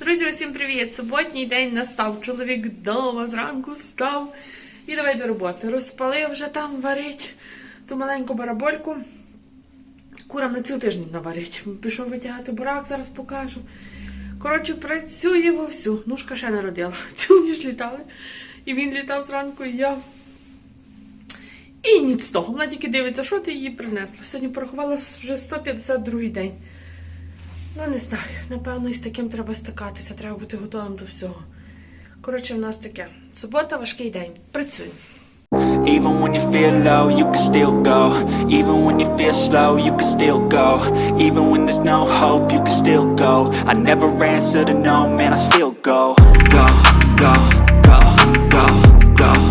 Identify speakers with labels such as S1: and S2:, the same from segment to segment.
S1: Друзі, усім привіт! Суботній день настав. Чоловік вдома зранку став і давай до роботи. Розпалив вже там варить ту маленьку барабольку. Курам на цілий тиждень наварить. Пішов витягати бурак, зараз покажу. Коротше, працює вовсю. Нушка ще не родила. Цілу ніж літали. І він літав зранку, і я. І ніц з того. Вона тільки дивиться, що ти її принесла. Сьогодні порахувала вже 152 день. Ну, не знаю. Напевно, із таким треба стикатися, треба бути готовим до всього. Коротше, в нас таке. Субота важкий день. Працюємо.
S2: Even when you feel low, you can still go. Even when you feel slow, you can still go. Even when there's no hope, you can still go. I never answer to no, man, I still go. Go, go, go, go, go, go,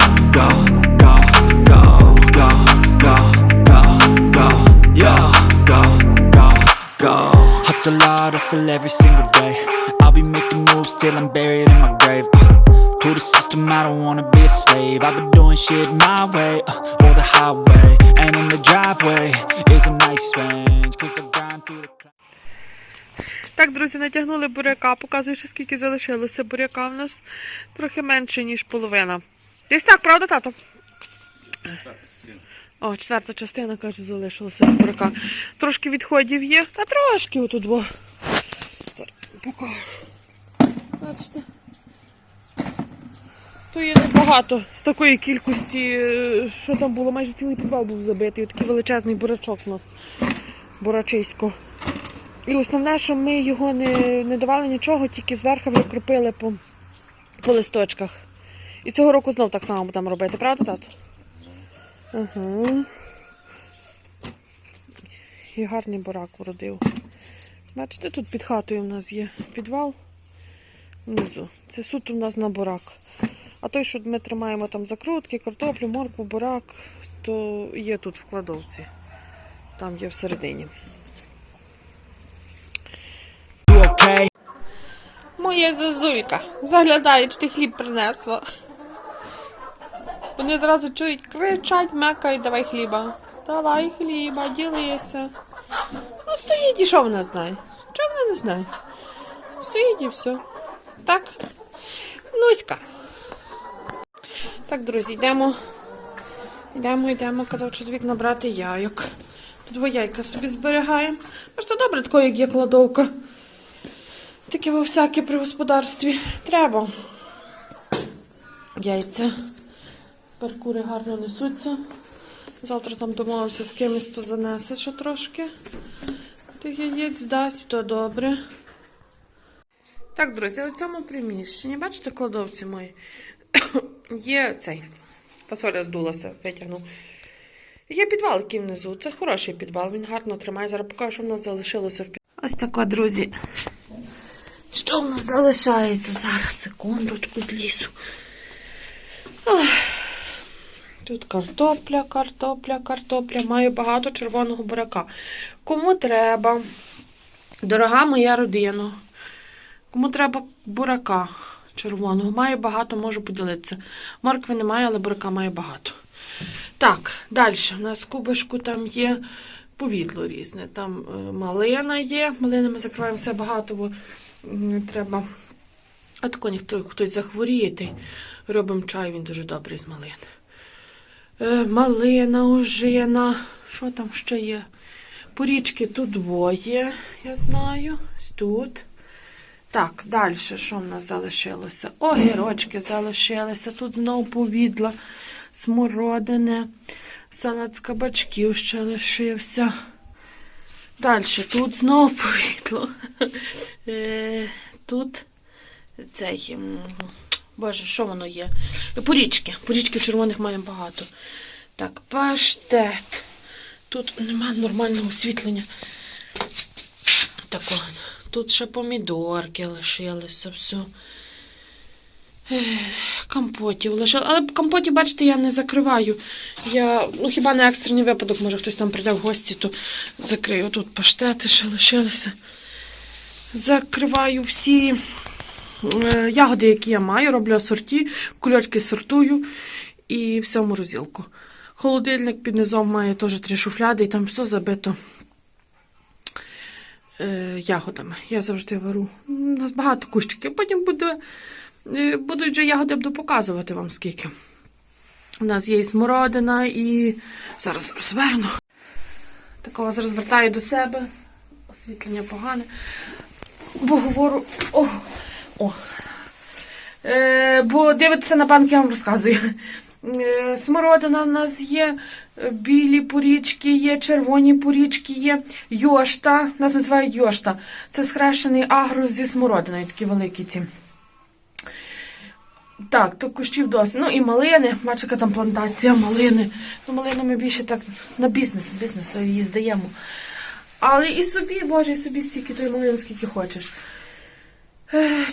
S2: hustle every single day. I'll be making moves till I'm buried in my grave. Uh, to the system, I don't wanna be a slave. I've been doing shit my way, uh, or the highway. And in the driveway is a nice range. Cause I grind through the.
S1: Так, друзі, натягнули буряка. Показую, що скільки залишилося. Буряка в нас трохи менше, ніж половина. Десь так, правда, тато? О, четверта частина, каже, залишилася буряка. Трошки відходів є. Та трошки отут. Бо. Покажу. Бачите? То є небагато з такої кількості, е, що там було, майже цілий підвал був забитий. Такий величезний бурачок у нас бурачисько. І основне, що ми його не, не давали нічого, тільки зверху викропили по, по листочках. І цього року знов так само будемо робити, правда, тато? Ага. І гарний бурак уродив. Бачите, тут під хатою в нас є підвал внизу. Це суто у нас на бурак. А той, що ми тримаємо там закрутки, картоплю, моркву, бурак, то є тут в кладовці. Там є всередині. Моя зозулька. Заглядає, чи ти хліб принесла. Вони зразу чують, кричать, мекають, давай хліба. Давай хліба, ділися. Стоїть і що вона знає? Що вона не знає? Стоїть і все. Так? Нуська. Так, друзі, йдемо. Йдемо, йдемо, казав чоловік набрати яйок. Тут яйка собі зберігаємо. Бачите, добре, такої, як є кладовка. Таке во всяке при господарстві треба. Яйця. Паркури гарно несуться. Завтра там домовився з кимось, то занесе ще трошки. Яєць дасть, то добре. Так, друзі, у цьому приміщенні, бачите, кладовці мої, є цей. Фасоля здулася, витягнув. Є підвал, який внизу. Це хороший підвал, він гарно тримає. Зараз покажу, що в нас залишилося в підвалі. Ось тако, друзі. Що в нас залишається? Зараз, секундочку з лісу. Ох. Тут картопля, картопля, картопля. Маю багато червоного бурака. Кому треба, дорога моя родина, кому треба бурака червоного, маю багато, можу поділитися. Моркви немає, але бурака маю багато. Так, далі. У нас кубишку там є повідло різне. Там е, малина є. Малини ми закриваємо все багато, бо треба. А тако ніхто хтось захворіє, робимо чай, він дуже добрий з малин. Е, малина, ожина. Що там ще є? Порічки тут двоє, я знаю. Тут. Так, далі, що в нас залишилося? Огірочки залишилися. Тут знову повідла, смородине, салат з кабачків ще лишився. Далі, тут знову повідло. Е, Тут цей. Боже, що воно є? Порічки. Порічки червоних маємо багато. Так, паштет. Тут нема нормального освітлення. Такого. Тут ще помідорки лишилися, все. Компотів лишили. Але компотів, бачите, я не закриваю. Я, ну хіба на екстрений випадок, може хтось там прийде в гості, то закрию. Тут паштети ще лишилися. Закриваю всі ягоди, які я маю, роблю асорті, кульочки сортую і все в морозилку. Холодильник під низом має теж три шуфляди, і там все забито е, ягодами. Я завжди беру. У нас багато кущиків. Потім буде, е, будуть вже ягоди, буду показувати вам скільки. У нас є і смородина, і зараз розверну. Такого розвертаю до себе. Освітлення погане. Бо говорю. О! О! Е, бо дивитися на банк, я вам розказую. Е, смородина в нас є, білі порічки є, червоні порічки є, йошта, нас називають йошта. Це схрещений агрус зі смородиною, такі великі ці. Так, то кущів досить. Ну і малини, бачите, там плантація малини. Ну, малини ми більше так на бізнес, бізнес її здаємо. Але і собі, боже, і собі стільки тої малини, скільки хочеш.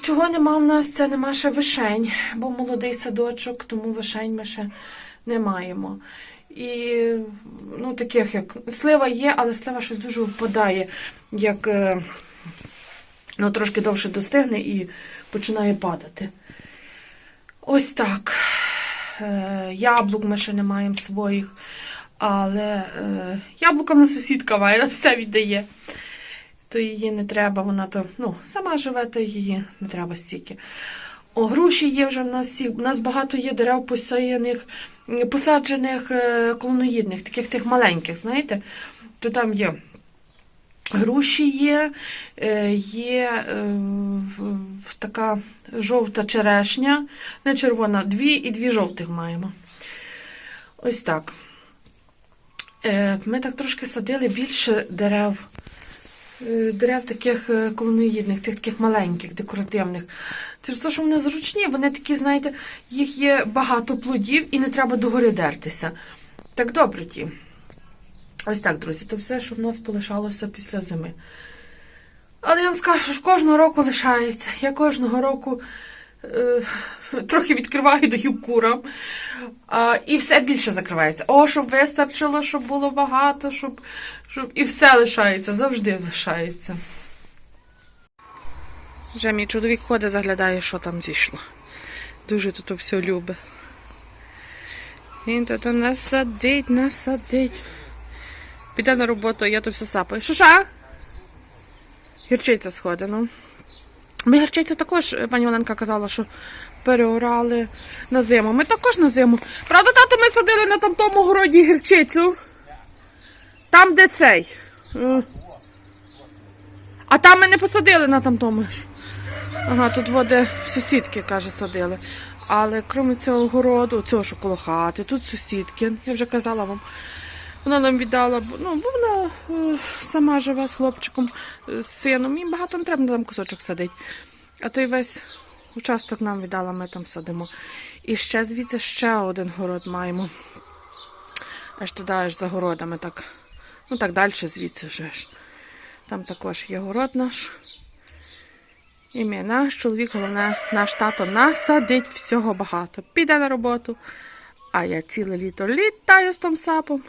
S1: Чого нема в нас, це нема ще вишень, бо молодий садочок, тому вишень ми ще не маємо. І ну, таких як слива є, але слива щось дуже впадає, як е, ну, трошки довше достигне і починає падати. Ось так. Е, Яблук ми ще не маємо своїх, але е, яблука на сусідка має, все віддає. То її не треба, вона то ну, сама живе, то її не треба стільки. О, груші є вже в нас всі. У нас багато є дерев посаєних, посаджених е, колоноїдних, таких тих маленьких, знаєте, то там є. Груші є, е, є е, така жовта черешня, не червона, дві і дві жовтих маємо. Ось так. Ми так трошки садили більше дерев. Е, Дерев таких е, колоноїдних, тих таких маленьких, декоративних. Через те, що вони зручні, вони такі, знаєте, їх є багато плодів і не треба догори дертися. Так добре ті. Ось так, друзі, то все, що в нас полишалося після зими. Але я вам скажу, що кожного року лишається. Я кожного року трохи відкриваю, даю курам. А, і все більше закривається. О, щоб вистачило, щоб було багато, щоб, щоб... і все лишається, завжди лишається. Вже мій чоловік ходить, заглядає, що там зійшло. Дуже тут все любить. Він тут насадить, насадить. Піде на роботу, я то все сапаю. Шуша? Гірчиця сходить, ну. Ми гірчицю також, пані Оленка казала, що переорали на зиму. Ми також на зиму. Правда, тато ми садили на тамтому городі гірчицю. Там, де цей. Е. А там ми не посадили на тамтому. Ага, тут води сусідки, каже, садили. Але крім цього городу, цього що коло хати, тут сусідки, я вже казала вам. Вона нам віддала, ну, вона е, сама живе з хлопчиком, е, з сином. Їм багато не треба там кусочок садить. А той весь участок нам віддала, ми там садимо. І ще звідси ще один город маємо. Аж туди, аж за городами, так. Ну так далі звідси вже ж. Там також є город наш. І ми, наш чоловік, головне, наш тато насадить всього багато. Піде на роботу. А я ціле літо літаю з тим сапом.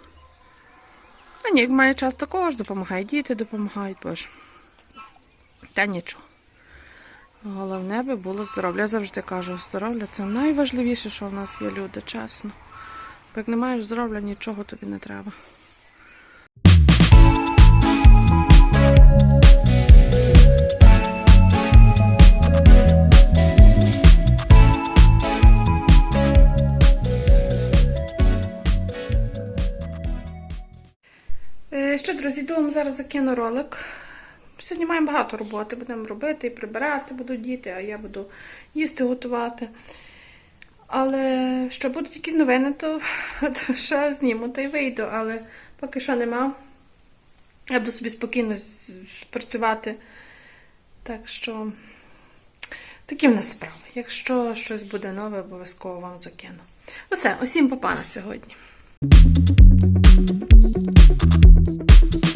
S1: А ні, як має час також, допомагає діти, допомагають, боже. Та нічого. Головне би було здоров'я. Я завжди кажу, здоров'я це найважливіше, що в нас є люди, чесно. Бо як не маєш здоров'я, нічого тобі не треба. Що, друзі, думаю, зараз закину ролик. Сьогодні маємо багато роботи. Будемо робити і прибирати будуть діти, а я буду їсти готувати. Але що будуть якісь новини, то, то ще зніму та й вийду. Але поки що нема. Я буду собі спокійно працювати. Так що такі в нас справи. Якщо щось буде нове, обов'язково вам закину. Усе, усім папа на сьогодні.